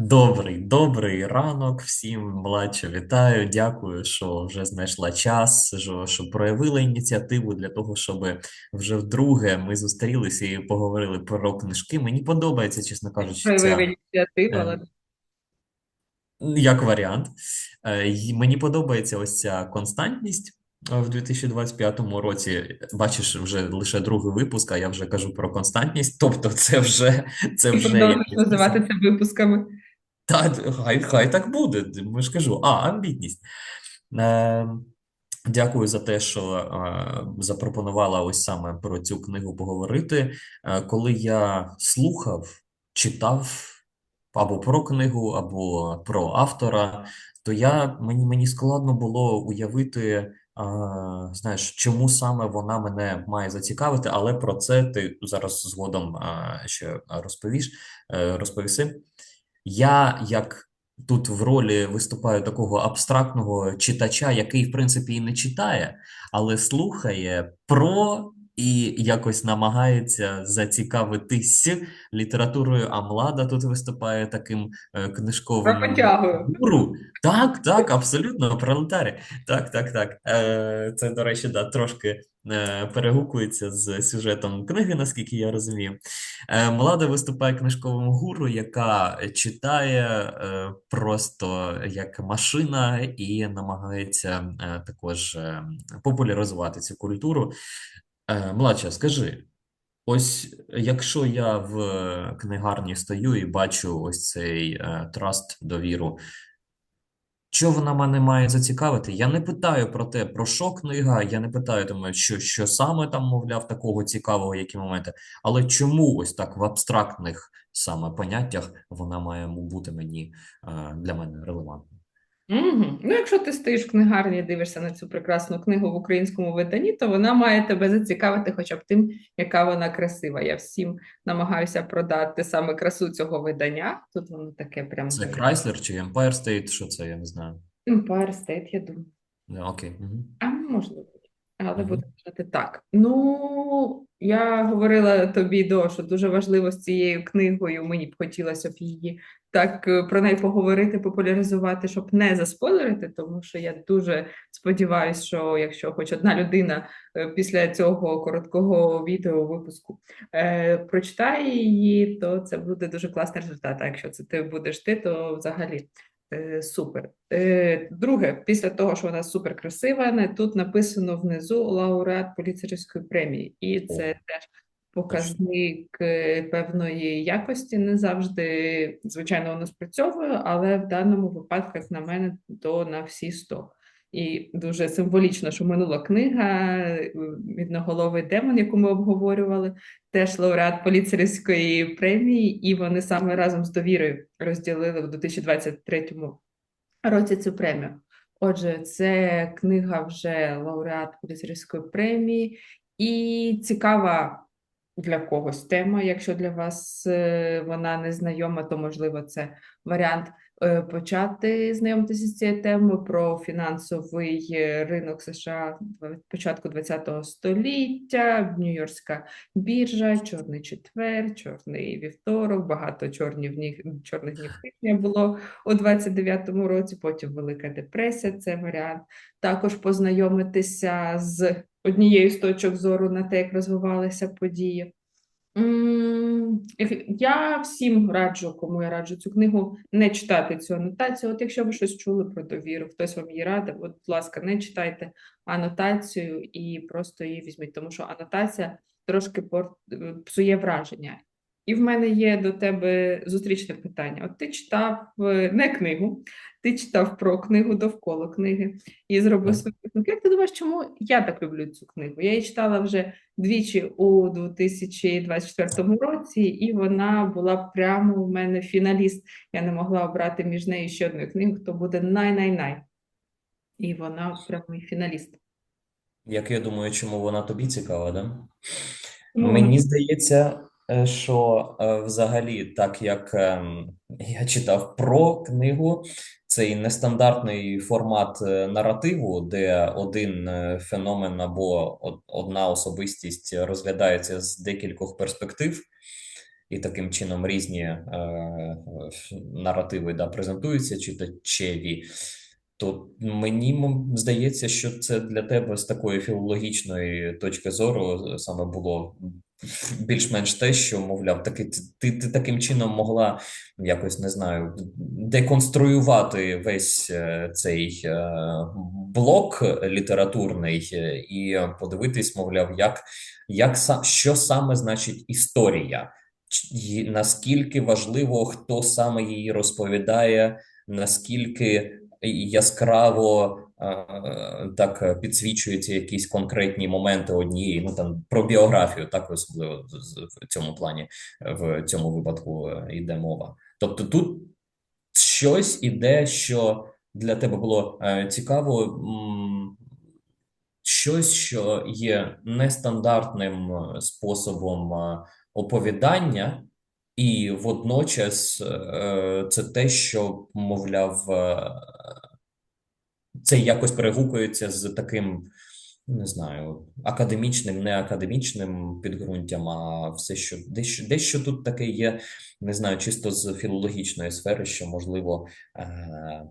Добрий, добрий ранок всім, младше, вітаю. Дякую, що вже знайшла час, що, що проявила ініціативу для того, щоб вже вдруге ми зустрілися і поговорили про книжки. Мені подобається, чесно кажучи, проявив ця ініціативу, е, але як варіант. Е, мені подобається ось ця константність. е, В 2025 році бачиш вже лише другий випуск, а я вже кажу про константність. Тобто, це вже це вже якийсь називати це випусками. Та, хай, хай так буде. Ми ж кажу, а, амбітність. Е, дякую за те, що е, запропонувала ось саме про цю книгу поговорити. Е, коли я слухав, читав або про книгу, або про автора, то я мені, мені складно було уявити, е, знаєш, чому саме вона мене має зацікавити, але про це ти зараз згодом е, ще розповіш, е, розповіси. Я як тут в ролі виступаю такого абстрактного читача, який, в принципі, і не читає, але слухає про і якось намагається зацікавитись літературою. А Млада тут виступає таким е, книжковим гуру. Так, так, абсолютно, пролетарі. Так, так, так. Е, це, до речі, да, трошки е, перегукується з сюжетом книги, наскільки я розумію. Млада виступає книжковим гуру, яка читає просто як машина і намагається також популяризувати цю культуру. Е, Младша, скажи, ось якщо я в книгарні стою і бачу ось цей е, траст, довіру, що вона мене має зацікавити? Я не питаю про те, про що книга, я не питаю тому, що, що саме там, мовляв, такого цікавого, які моменти, але чому ось так в абстрактних саме поняттях вона має бути мені е, для мене релевантною? Мгм. Ну, якщо ти стоїш в книгарні і дивишся на цю прекрасну книгу в українському виданні, то вона має тебе зацікавити хоча б тим, яка вона красива. Я всім намагаюся продати саме красу цього видання. Тут воно таке прям Це. Chrysler чи Empire State? Що це? Я не знаю. Empire State, я думаю. Да, окей. Угу. А можливо, але Угу. буду казати так. Ну, я говорила тобі до, що дуже важливо з цією книгою. Мені б хотілося б її так е, про неї поговорити, популяризувати, щоб не заспойлерити, тому що я дуже сподіваюся, що якщо хоч одна людина е, після цього короткого відео випуску е, прочитає її, то це буде дуже класний результат. А якщо це ти будеш ти, то взагалі. Е, Супер. Е, Друге, після того, що вона супер красива, тут написано внизу лауреат поліцейської премії, і це теж показник е, певної якості. Не завжди, звичайно, воно спрацьовує, але в даному випадку, як на мене, то на всі 100. І дуже символічно, що минула книга «Відноголовий демон», яку ми обговорювали, теж лауреат поліцейської премії, і вони саме разом з довірою розділили в 2023 році цю премію. Отже, це книга вже лауреат поліцейської премії, і цікава для когось тема. Якщо для вас е, вона не знайома, то можливо це варіант почати знайомитися з цією темою про фінансовий е, ринок США початку ХХ століття, Нью-Йоркська біржа, Чорний четвер, Чорний вівторок, багато чорних днів, чорних днів тижня було у 29-му році, потім Велика депресія, це варіант. Також познайомитися з однією з точок зору на те, як розвивалися події. Я всім раджу, кому я раджу цю книгу, не читати цю анотацію. От якщо ви щось чули про довіру, хтось вам її радив, от, будь ласка, не читайте анотацію і просто її візьміть, тому що анотація трошки е, псує враження. І в мене є до тебе зустрічне питання. От ти читав е, не книгу, ти читав про книгу довкола книги і зробив свою підсумки. Як ти думаєш, чому я так люблю цю книгу? Я її читала вже двічі у 2024 році, і вона була прямо у мене фіналіст. Я не могла обрати між нею ще одною книгою, хто буде най-най-най. І вона прямо і фіналіст. Як я думаю, чому вона тобі цікава, да? Вона Мені здається, що е, взагалі, так як ем, я читав про книгу, цей нестандартний формат е, наративу, де один е, феномен або одна особистість розглядається з декількох перспектив, і таким чином різні е, наративи да, презентуються читачеві, то мені здається, що це для тебе з такої філологічної точки зору саме було більш-менш те, що, мовляв, таки ти, ти, таким чином могла якось не знаю, деконструювати весь е, цей е, блок літературний е, і подивитись, мовляв, як, як що саме значить історія, Чи- наскільки важливо, хто саме її розповідає, наскільки яскраво так підсвічуються якісь конкретні моменти однієї, ну там про біографію, так особливо в цьому плані, в цьому випадку е, йде мова. Тобто тут щось іде, що для тебе було е, цікаво, щось, що є нестандартним е, способом е, оповідання, і водночас е, це те, що, мовляв, е, це якось перегукується з таким. Не знаю, академічним, не академічним підґрунтям, а все, що дещо, дещо тут таке є, не знаю, чисто з філологічної сфери, що можливо е-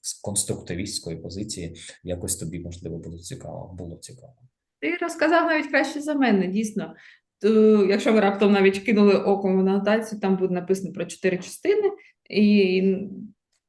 з конструктивістської позиції якось тобі можливо було цікаво. Було цікаво. Ти розказав навіть краще за мене, дійсно. То, якщо ви раптом навіть кинули оком в анотацію, там буде написано про чотири частини, і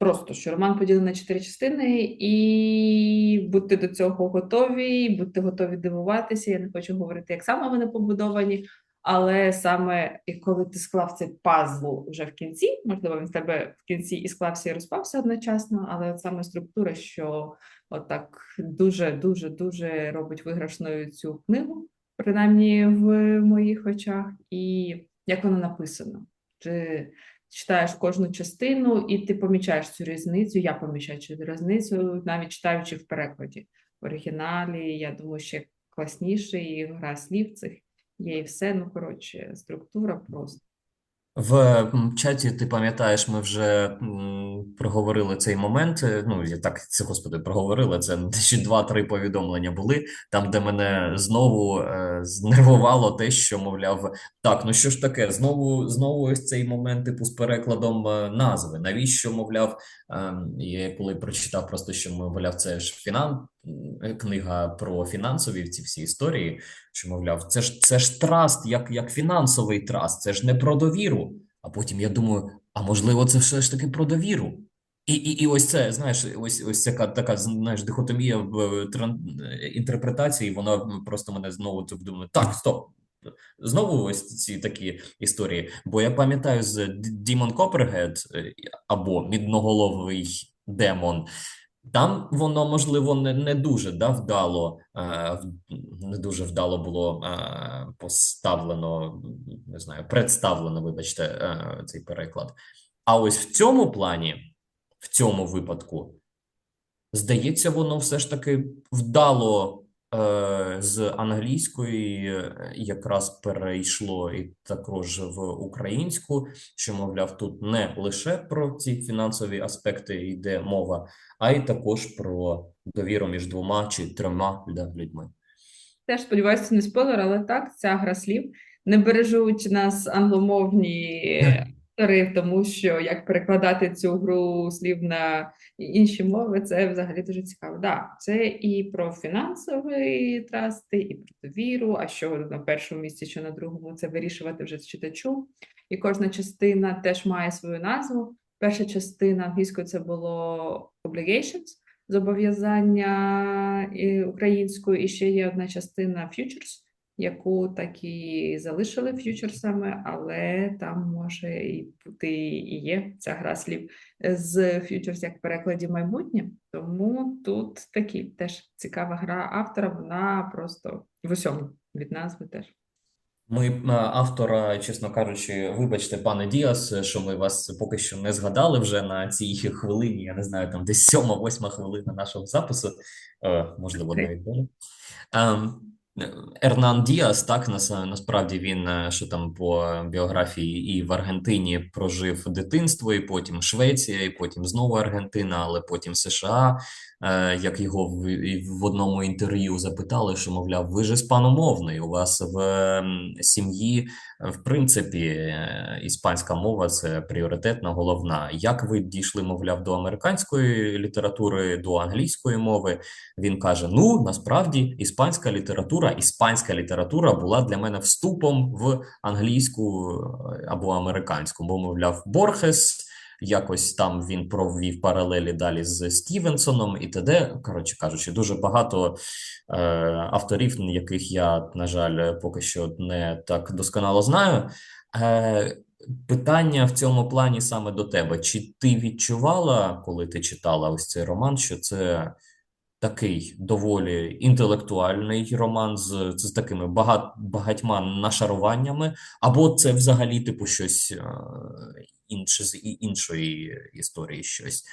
просто що роман поділений на чотири частини, і будьте до цього готові, будьте готові дивуватися. Я не хочу говорити, як саме вони побудовані, але саме і коли ти склав цей пазл вже в кінці, можливо, він в тебе в кінці і склався і розпався одночасно, але от саме структура, що отак дуже дуже дуже робить виграшною цю книгу принаймні в моїх очах, і як воно написано. Ти читаєш кожну частину, і ти помічаєш цю різницю. Я помічаю цю різницю, навіть читаючи в перекладі. В оригіналі, я думаю, ще класніше, і гра слів цих є, і все. Ну, коротше, структура просто. В чаті, ти пам'ятаєш, ми вже проговорили цей момент. Е, ну, я так це господи, проговорили. Це ще два-три повідомлення були там, де мене знову е, знервувало те, що мовляв, так, ну що ж таке, знову знову ось цей момент, типу, з перекладом е, назви. Навіщо, мовляв, е, я коли прочитав просто, що мовляв, це ж фінан, книга про фінансові ці всі історії що мовляв, це ж це ж траст, як як фінансовий траст, це ж не про довіру. А потім я думаю, а можливо, це все ж таки про довіру. І і, і ось це, знаєш, ось ось така така знаєш, дихотомія в тран... інтерпретації, вона просто мене знову так думає, так, стоп. Знову ось ці такі історії. Бо я пам'ятаю з Дімон Копергед або Мідноголовий демон. Там воно можливо не не дуже да, вдало, е, не дуже вдало було е, поставлено, не знаю, представлено, вибачте, е, цей переклад. А ось в цьому плані, в цьому випадку, здається, воно все ж таки вдало з англійської е, якраз перейшло і також в українську, що мовляв, тут не лише про ці фінансові аспекти йде мова, а й також про довіру між двома чи трьома людьми. Теж сподіваюся, це не спойлер, але так, ця гра слів не бережуть нас англомовні автори, тому що як перекладати цю гру слів на інші мови, це взагалі дуже цікаво. Да, це і про фінансові трасти, і про довіру. А що на першому місці, що на другому, це вирішувати вже з читачу. І кожна частина теж має свою назву. Перша частина англійською це було obligations, зобов'язання українською, і ще є одна частина futures яку так і залишили ф'ючерсами, але там може і бути і є ця гра слів з ф'ючерс як в перекладі майбутнє. Тому тут такі теж цікава гра автора, вона просто в усьому від назви теж. Ми автора, чесно кажучи, вибачте, пане Діас, що ми вас поки що не згадали вже на цій хвилині. Я не знаю, там десь сьома, восьма хвилина нашого запису, е, можливо, навіть далі. Ернан Діас, так нас, насправді він е, що там по біографії і в Аргентині прожив дитинство, і потім Швеція, і потім знову Аргентина, але потім США. Е, Як його в, одному інтерв'ю запитали, що мовляв, ви ж іспаномовний, у вас в сім'ї, е, в принципі, е, іспанська мова це пріоритетна, головна. Як ви дійшли, мовляв, до американської літератури, до англійської мови? Він каже: Ну насправді іспанська література, іспанська література була для мене вступом в англійську або американську, бо мовляв, Борхес. Якось там він провів паралелі далі з Стівенсоном і т.д. Коротше кажучи, дуже багато е, авторів, яких я, на жаль, поки що не так досконало знаю. Е, Питання в цьому плані саме до тебе: чи ти відчувала, коли ти читала ось цей роман, що це такий доволі інтелектуальний роман з, з такими багат, багатьма нашаруваннями, або це взагалі типу щось е, інше з іншої історії щось.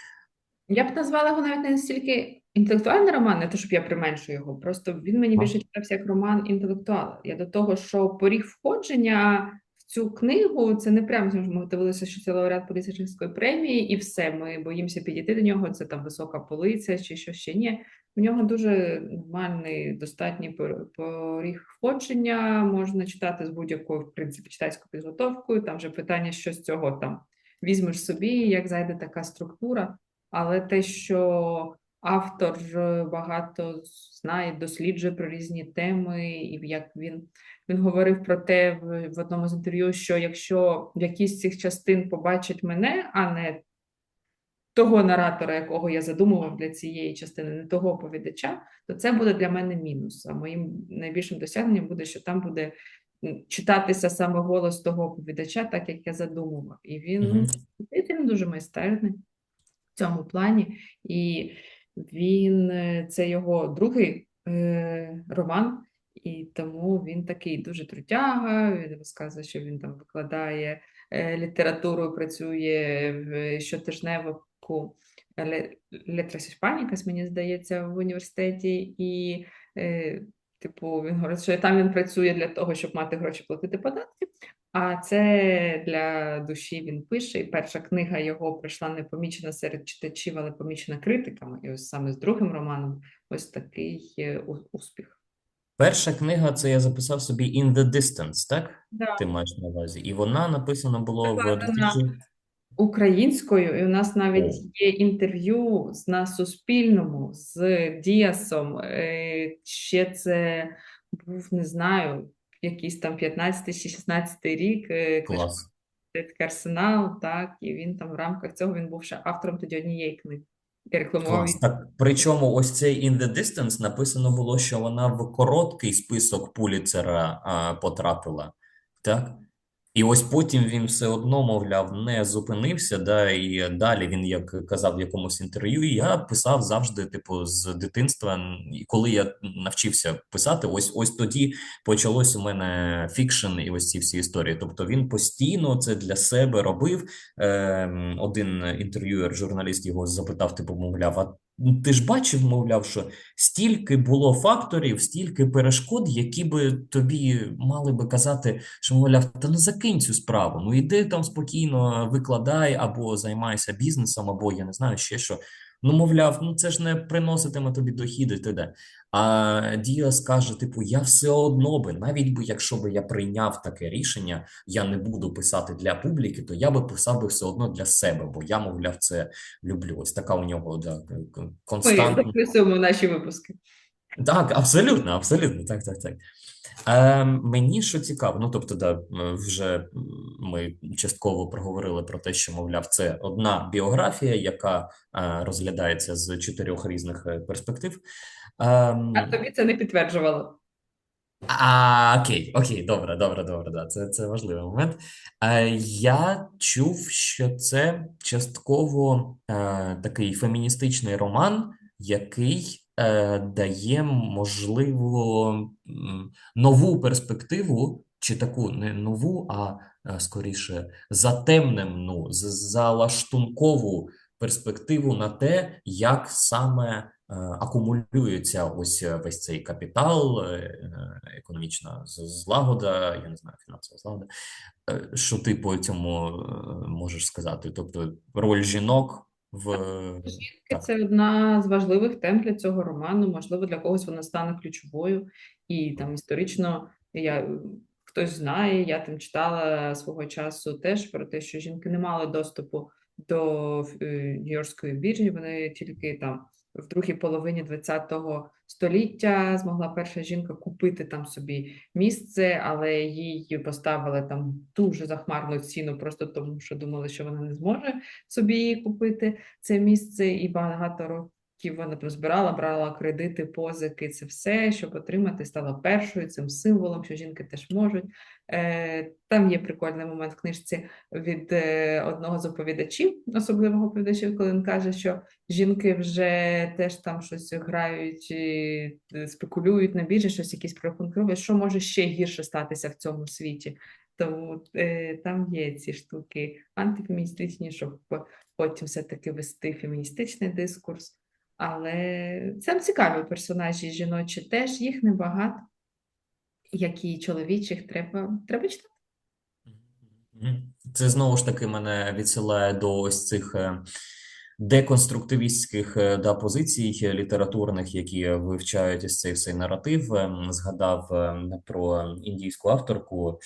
Я б назвала його навіть не настільки інтелектуальний роман, не те, щоб я применшую його. Просто він мені більше читався як роман інтелектуала. Я до того, що поріг входження в цю книгу це не прямо ми дивилися, що це лауреат Пулітцерівської премії, і все. Ми боїмося підійти до нього. Це там висока полиця чи що ще ні. У нього дуже нормальний, достатній поріг входження. Можна читати з будь-якою, в принципі, читацькою підготовкою. Там же питання, що з цього там візьмеш собі, як зайде така структура. Але те, що автор багато знає, досліджує про різні теми, і як він, він говорив про те в, в одному з інтерв'ю, що якщо в якійсь з цих частин побачить мене, а не того наратора, якого я задумував для цієї частини, не того оповідача, то це буде для мене мінус. А моїм найбільшим досягненням буде, що там буде читатися саме голос того оповідача, так як я задумував. І він, Мгм. він дуже майстерний в цьому плані, і він е, це його другий е, роман, і тому він такий дуже трутяга. Він розказує, що він там викладає е, літературу, працює в щотижневику Летрас Іспанікас, мені здається, в університеті, і е, типу він говорить, що там він працює для того, щоб мати гроші платити податки. А це для душі він пише, і перша книга його прийшла непомічена серед читачів, але помічена критиками. І ось саме з другим романом ось такий е, успіх. Перша книга це я записав собі In the Distance, так? Да. Ти маєш на увазі. І вона написана було в 2000... Українською, і у нас навіть є інтерв'ю з- на Суспільному з Діасом. Е, Ще це був, не знаю, якийсь там 15 чи 16 рік. е, книжка Клас. Такий арсенал, так, і він там в рамках цього він був ще автором тоді однієї книги. Клас. Так, причому ось цей In the Distance написано було, що вона в короткий список Пуліцера а, потрапила, так? І ось потім він все одно, мовляв, не зупинився, да, і далі він, як казав в якомусь інтерв'ю, я писав завжди, типу, з дитинства. І коли я навчився писати, ось ось тоді почалось у мене фікшн і ось ці всі історії. Тобто він постійно це для себе робив. Ем, один інтерв'юер, журналіст його запитав, типу, мовляв, а ти ж бачив, мовляв, що стільки було факторів, стільки перешкод, які би тобі мали би казати, що мовляв, та ну закинь цю справу. Ну іди там спокійно викладай або займайся бізнесом, або я не знаю ще що. Ну, мовляв, ну це ж не приноситиме тобі дохід і т.д. А дія скаже: типу, я все одно би, навіть би, якщо би я прийняв таке рішення, я не буду писати для публіки, то я би писав би все одно для себе, бо я, мовляв, це люблю. Ось така у нього да, константа. Ми записуємо наші випуски. Так, абсолютно, абсолютно, так, так, так. Е, мені що цікаво, ну тобто, да, вже ми частково проговорили про те, що, мовляв, це одна біографія, яка е, розглядається з чотирьох різних е, перспектив. Ем, А тобі це не підтверджувало. а, окей, окей, добре, добре, добре, да, це, це важливий момент. Е, я чув, що це частково е, такий феміністичний роман, який е, дає, можливо, нову перспективу, чи таку не нову, а е, скоріше затемнену, залаштункову перспективу на те, як саме акумулюється ось весь цей капітал, економічна злагода, я не знаю, фінансова злагода. Що ти по цьому можеш сказати? Тобто роль жінок в Жінки це одна з важливих тем для цього роману. Можливо, для когось вона стане ключовою, і там історично я хтось знає, я там читала свого часу теж про те, що жінки не мали доступу до е, Нью-Йоркської біржі. Вони тільки там в другій половині ХХ століття змогла перша жінка купити там собі місце, але їй поставили там дуже захмарну ціну, просто тому що думали, що вона не зможе собі купити це місце, і багато років вона там збирала, брала кредити, позики, це все, щоб отримати, стала першою цим символом, що жінки теж можуть. Е, Там є прикольний момент в книжці від е, одного з оповідачів, особливого оповідачів, коли він каже, що жінки вже теж там щось грають, і спекулюють на біржі, щось якісь прорахунки що може ще гірше статися в цьому світі. Тому е, там є ці штуки антифеміністичні, щоб потім все-таки вести феміністичний дискурс. Але це цікаві персонажі жіночі теж, їх небагато, як і чоловічих треба, треба читати. Це знову ж таки мене відсилає до ось цих е, деконструктивістських е, да, позицій літературних, які вивчають ось цей всей наратив. Ем, згадав ем, про індійську авторку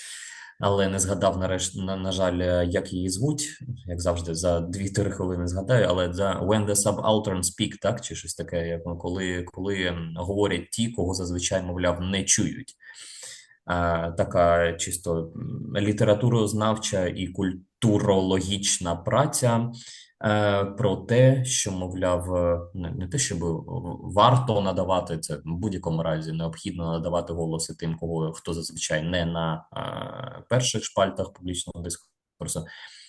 але не згадав нарешті, на, на жаль, як її звуть, як завжди, за 2-3 хвилини згадаю, але за When the Subaltern Speak, так, чи щось таке, як коли коли говорять ті, кого зазвичай, мовляв, не чують. А, Така чисто літературознавча і культурологічна праця. Е, про те, що мовляв, е, не, не те, щоб варто надавати це в будь-якому разі, необхідно надавати голоси тим, кого хто зазвичай не на е, перших шпальтах публічного дискурсу,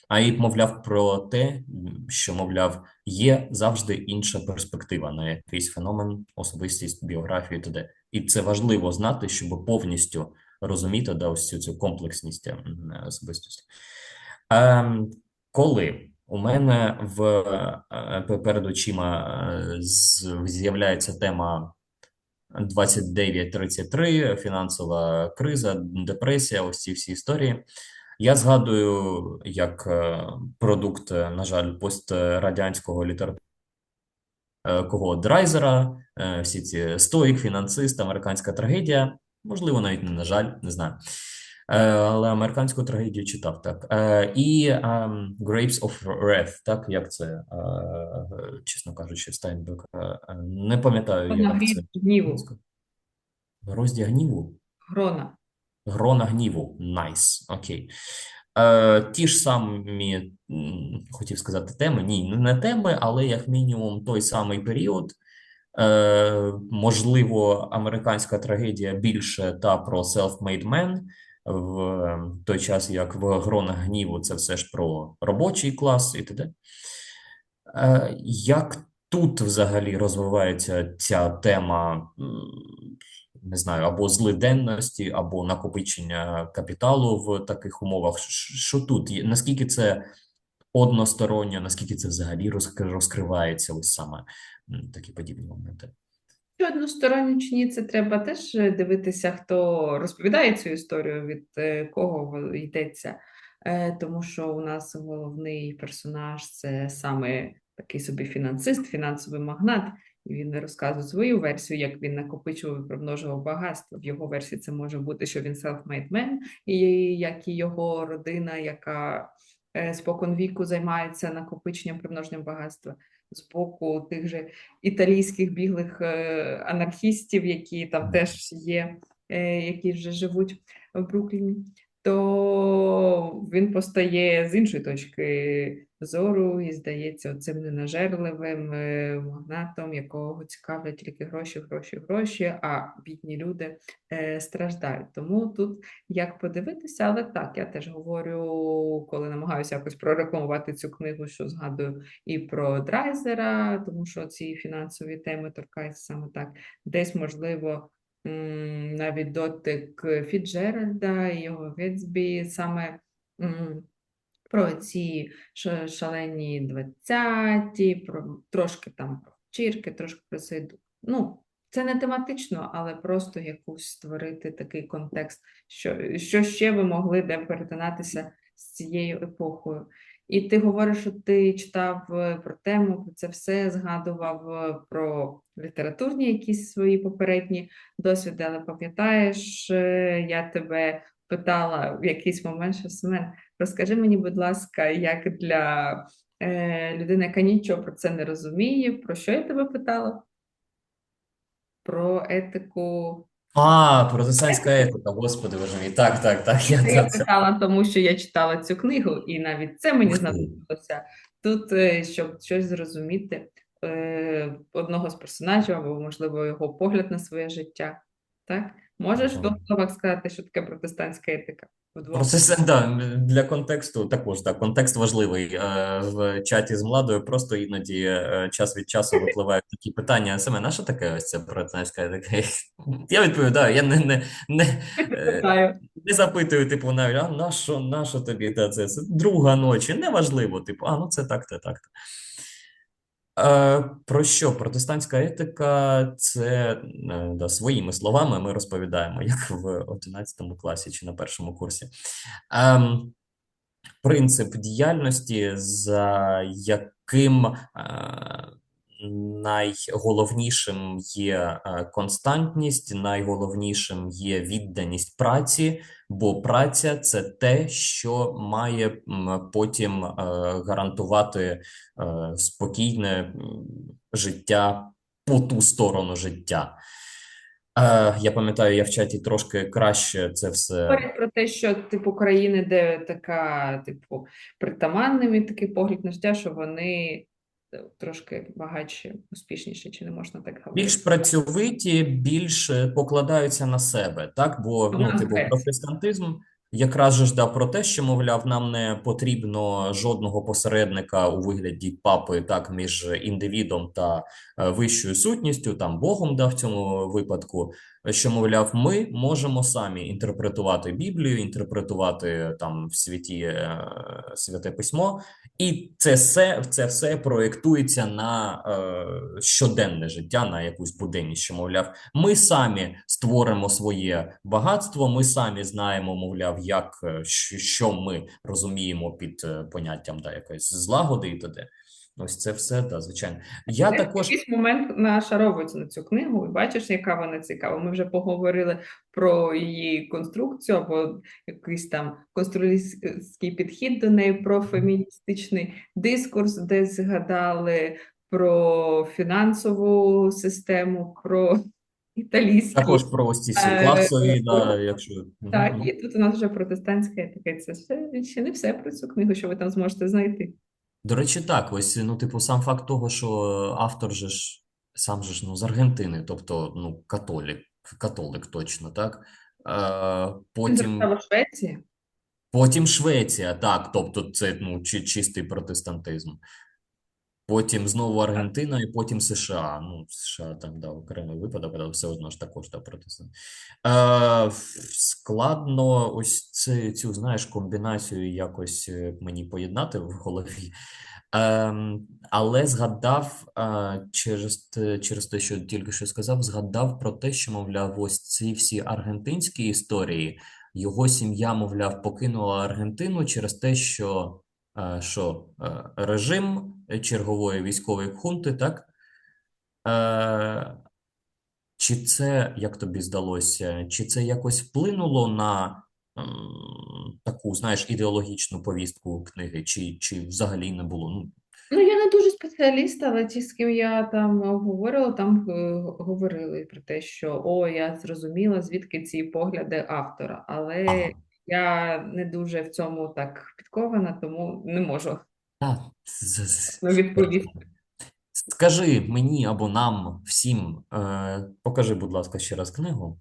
а й мовляв про те, що мовляв є завжди інша перспектива на якийсь феномен, особистість, біографію, т.д. і це важливо знати, щоб повністю розуміти да, ось цю цю комплексність особистості. Ем, Коли у мене в е, перед очима е, з'являється тема 2933, фінансова криза, депресія. Ось ці всі історії. Я згадую як е, продукт, на жаль, пострадянського літератури кого Драйзера, всі ці стоїк, фінансист, американська трагедія. Можливо, навіть не на жаль, не знаю. Е, але американську трагедію читав так. Е, і um, Grapes of Wrath, так як це, е, чесно кажучи, Стайнбек. Не пам'ятаю, як це. гніву. Гроздя гніву? Грона. Грона гніву. Найс. Окей. Е, Ті ж самі, хотів сказати, теми. Ні, не теми, але як мінімум той самий період. Е, Можливо, американська трагедія більше та про self-made man, в той час, як в гронах гніву, це все ж про робочий клас і т.д. Е, як тут взагалі розвивається ця тема, не знаю, або злиденності, або накопичення капіталу в таких умовах? Що тут є? Наскільки це односторонньо, наскільки це взагалі розкривається ось саме такі подібні моменти? Що односторонньо чи ні, це треба теж дивитися, хто розповідає цю історію, від е, кого йдеться. Е, тому що у нас головний персонаж це саме такий собі фінансист, фінансовий магнат. І він розказує свою версію, як він накопичував і примножував багатство. В його версії це може бути, що він self-made man, і як і його родина, яка е, спокон віку займається накопиченням примноженням багатства з боку тих же італійських біглих е, анархістів, які там теж є, е, які вже живуть в Брукліні то він постає з іншої точки зору і здається цим ненажерливим е, магнатом, якого цікавлять тільки гроші, гроші, гроші, а бідні люди е, страждають. Тому тут як подивитися, але так, я теж говорю, коли намагаюся якось прорекламувати цю книгу, що згадую і про драйзера, тому що ці фінансові теми торкаються саме так, десь можливо навіть дотик Фіджеральда і його Гетсбі, саме про ці шалені 20-ті, про трошки там про вечірки, трошки про цей дух. Ну, це не тематично, але просто якусь створити такий контекст, що, що ще ви могли де перетинатися з цією епохою. І ти говориш, що ти читав е, про тему, про це все згадував е, про літературні якісь свої попередні досвіди, але пам'ятаєш, е, я тебе питала в якийсь момент, що Семен, розкажи мені, будь ласка, як для е, людини, яка нічого про це не розуміє, про що я тебе питала? Про етику. А, протестантська етика, господи боже мій. Так, так, так. Я, я питала, тому що я читала цю книгу, і навіть це мені знадобилося. Тут, е, щоб щось зрозуміти, е, одного з персонажів, або, можливо, його погляд на своє життя. Так? Можеш в двох словах сказати, що таке протестантська етика? Процес, да, для контексту також так, контекст важливий. Е, В чаті з Младою просто іноді е, час від часу випливають такі питання. Семен, а що таке ось ця протестантська етика? Я відповідаю, я не, не, не, е, не запитую, типу, навіть, а на що, на що тобі та це? Це друга ночі, неважливо, типу, а ну це так-то, так-то. Е, про що? Протестантська етика це е, да, своїми словами ми розповідаємо, як в 11 класі чи на першому курсі. Ем, принцип діяльності, за яким е, найголовнішим є е, константність, найголовнішим є відданість праці, бо праця це те, що має потім е, гарантувати е, спокійне життя по ту сторону життя. Я пам'ятаю, я в чаті трошки краще це все. Говорять про те, що типу країни, де така, типу, притаманний такий погляд на життя, що вони трошки багатші, успішніші, чи не можна так говорити? Більш працьовиті, більш покладаються на себе, так? Бо ну, Ага, типу, протестантизм якраз ж дав про те, що, мовляв, нам не потрібно жодного посередника у вигляді папи, так, між індивідом та е, вищою сутністю, там Богом дав в цьому випадку, що, мовляв, ми можемо самі інтерпретувати Біблію, інтерпретувати там в світі е, Святе Письмо, і це все, це все проєктується на е, щоденне життя, на якусь буденність, що, мовляв, ми самі створимо своє багатство, ми самі знаємо, мовляв, як, е, що, ми розуміємо під е, поняттям да, якоїсь злагоди і т.д. Ось це все, да, звичайно. Я Ти також в якийсь момент нашаровується на цю книгу, і бачиш, яка вона цікава. Ми вже поговорили про її конструкцію або якийсь там конструктивський підхід до неї, про феміністичний дискурс, де згадали про фінансову систему, про італійські. також про ось ці Е, класові, да, якщо Так, і тут у нас вже протестантська етика. і Це ще, ще не все про цю книгу, що ви там зможете знайти. До речі, так, ось, ну, типу, сам факт того, що автор же ж, сам же ж, ну, з Аргентини, тобто, ну, католік, католик точно, так? Е, потім, Швеції. потім Швеція, так, тобто це, ну, чи, чистий протестантизм. Потім знову Аргентина і потім США. Ну, США там, да, окремий випадок, але все одно ж також, да, протестант. Е, складно ось це, цю, знаєш, комбінацію якось е, мені поєднати в голові. Ем, але згадав е, через через те, що тільки що сказав, згадав про те, що, мовляв, ось ці всі аргентинські історії, його сім'я, мовляв, покинула Аргентину через те, що, е, що е, режим чергової військової хунти, так? Е, чи це, як тобі здалося, чи це якось вплинуло на таку, знаєш, ідеологічну повістку книги, чи, чи взагалі не було? Ну, Ну, я не дуже спеціаліст, але ті, з ким я там говорила, там е, говорили про те, що о, я зрозуміла, звідки ці погляди автора. Але ага. Я не дуже в цьому так підкована, тому не можу ну, відповісти. Скажи мені або нам всім, е, покажи, будь ласка, ще раз книгу.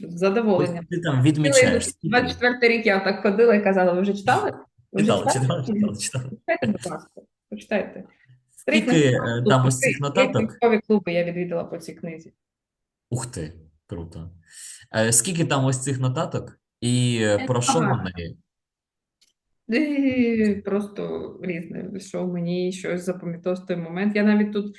З Ось задоволенням. ти там відмічаєш. скільки? 24 рік я так ходила і казала, ви вже читали? Ви вже Читала, читала, читала, читала. Почитайте, будь ласка, почитайте. Скільки е, там ось цих нотаток? книжкові клуби я відвідала по цій книзі. Ух ти, круто. Е, Скільки там ось цих нотаток? І е, про що Багато. вони? І просто різне, що мені щось запам'ятав той момент. Я навіть тут е,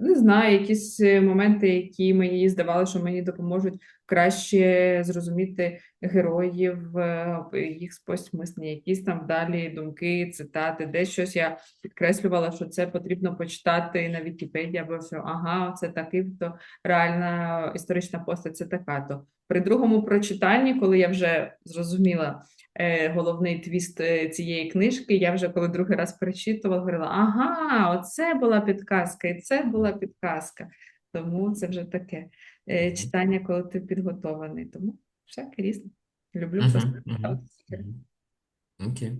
не знаю, якісь е, моменти, які мені здавалося, що мені допоможуть краще зрозуміти героїв, е, їх спосіб мислення, якісь там далі думки, цитати, десь щось я підкреслювала, що це потрібно почитати на Вікіпедії, або що ага, це такий то реальна історична постать, це така то. При другому прочитанні, коли я вже зрозуміла е, головний твіст е, цієї книжки, я вже коли другий раз перечитувала, говорила: ага, оце була підказка, і це була підказка. Тому це вже таке е, читання, коли ти підготований. Тому всяке різне. Люблю мгм. Окей.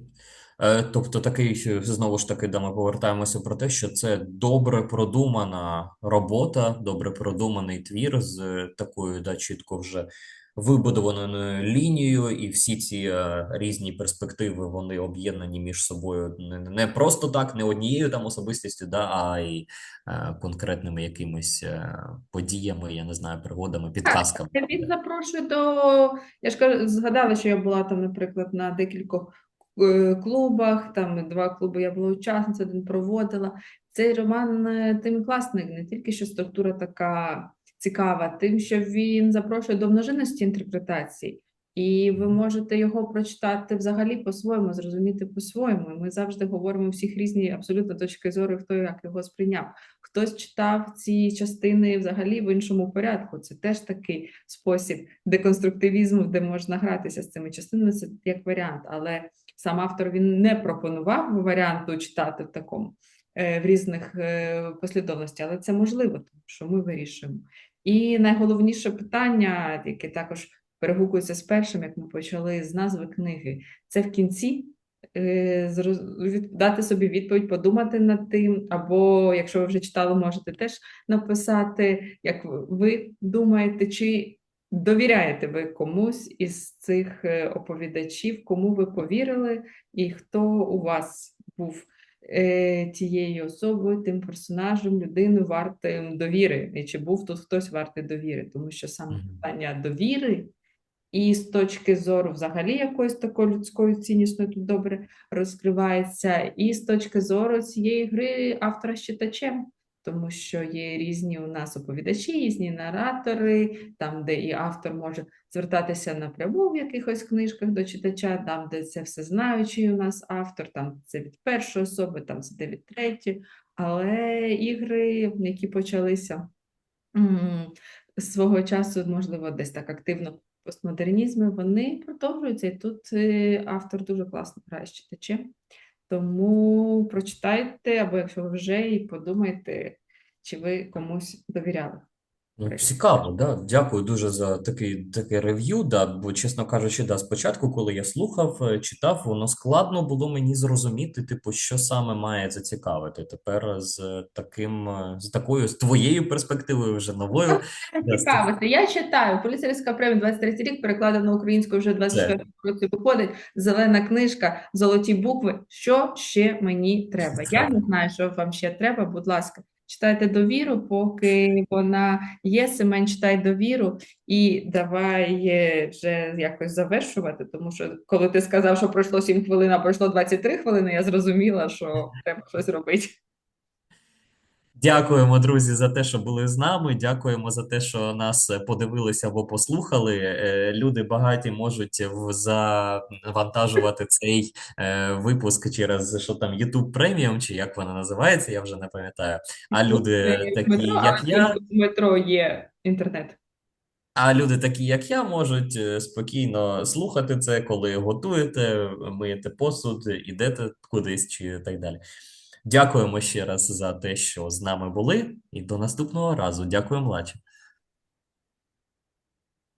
Е, Тобто такий, знову ж таки, да, ми повертаємося про те, що це добре продумана робота, добре продуманий твір з е, такою, да, чітко вже вибудованою лінією, і всі ці е, різні перспективи, вони об'єднані між собою не, не просто так, не однією там особистістю, да, а й е, конкретними якимись е, подіями, я не знаю, пригодами, підказками. Я він запрошую до. Я ж кажу, згадала, що я була там, наприклад, на декількох клубах, там два клуби я була учасниця, один проводила. Цей роман тим класний, не тільки що структура така цікава, тим, що він запрошує до множинності інтерпретацій. І ви можете його прочитати взагалі по-своєму, зрозуміти по-своєму. Ми завжди говоримо всіх різні абсолютно точки зору, хто як його сприйняв. Хтось читав ці частини взагалі в іншому порядку. Це теж такий спосіб деконструктивізму, де можна гратися з цими частинами. Це як варіант, але сам автор він не пропонував варіанту читати в такому е, в різних е, послідовностях, але це можливо, тому що ми вирішуємо. І найголовніше питання, яке також перегукується з першим, як ми почали з назви книги, це в кінці е, дати собі відповідь, подумати над тим, або якщо ви вже читали, можете теж написати, як ви думаєте, чи довіряєте ви комусь із цих е, оповідачів, кому ви повірили, і хто у вас був тією особою, тим персонажем, людиною вартим довіри, і чи був тут хтось вартий довіри, тому що саме питання довіри. І з точки зору взагалі якоїсь такої людської ціннісної тут добре розкривається, і з точки зору цієї гри автора з читачем, тому що є різні у нас оповідачі, різні наратори, там, де і автор може звертатися напряму в якихось книжках до читача, там, де це все знаючий у нас автор, там це від першої особи, там це від третьої. Але ігри, які почалися свого часу, можливо, десь так активно постмодернізми, вони продовжуються. І тут е, автор дуже класно грає з читачем. Тому прочитайте, або якщо ви вже і подумайте, чи ви комусь довіряли. Ну, цікаво, да. Дякую дуже за такий таке рев'ю. Да, бо, чесно кажучи, да, спочатку, коли я слухав, е, читав, воно складно було мені зрозуміти, типу, що саме має зацікавити. Тепер з таким, е, з такою, з твоєю перспективою, вже новою. Цікавити. Я читаю Поліцейська премія 23 рік, перекладена українською вже 24 році виходить. Зелена книжка, золоті букви. Що ще мені треба? Я не знаю, що вам ще треба. Будь ласка, читайте довіру, поки вона є. Семен, читай довіру, і давай е, вже якось завершувати. Тому що коли ти сказав, що пройшло 7 хвилин, а пройшло 23 хвилини, я зрозуміла, що треба щось робити. Дякуємо, друзі, за те, що були з нами. Дякуємо за те, що нас подивилися або послухали. Е, Люди багаті можуть завантажувати цей е, випуск через що там YouTube Premium, чи як вона називається, я вже не пам'ятаю. А люди такі, метро, як я. в метро є інтернет. А люди, такі як я, можуть е, спокійно слухати це, коли готуєте, миєте посуд, ідете кудись чи так далі. Дякуємо ще раз за те, що з нами були, і до наступного разу. Дякуємо, Лачі.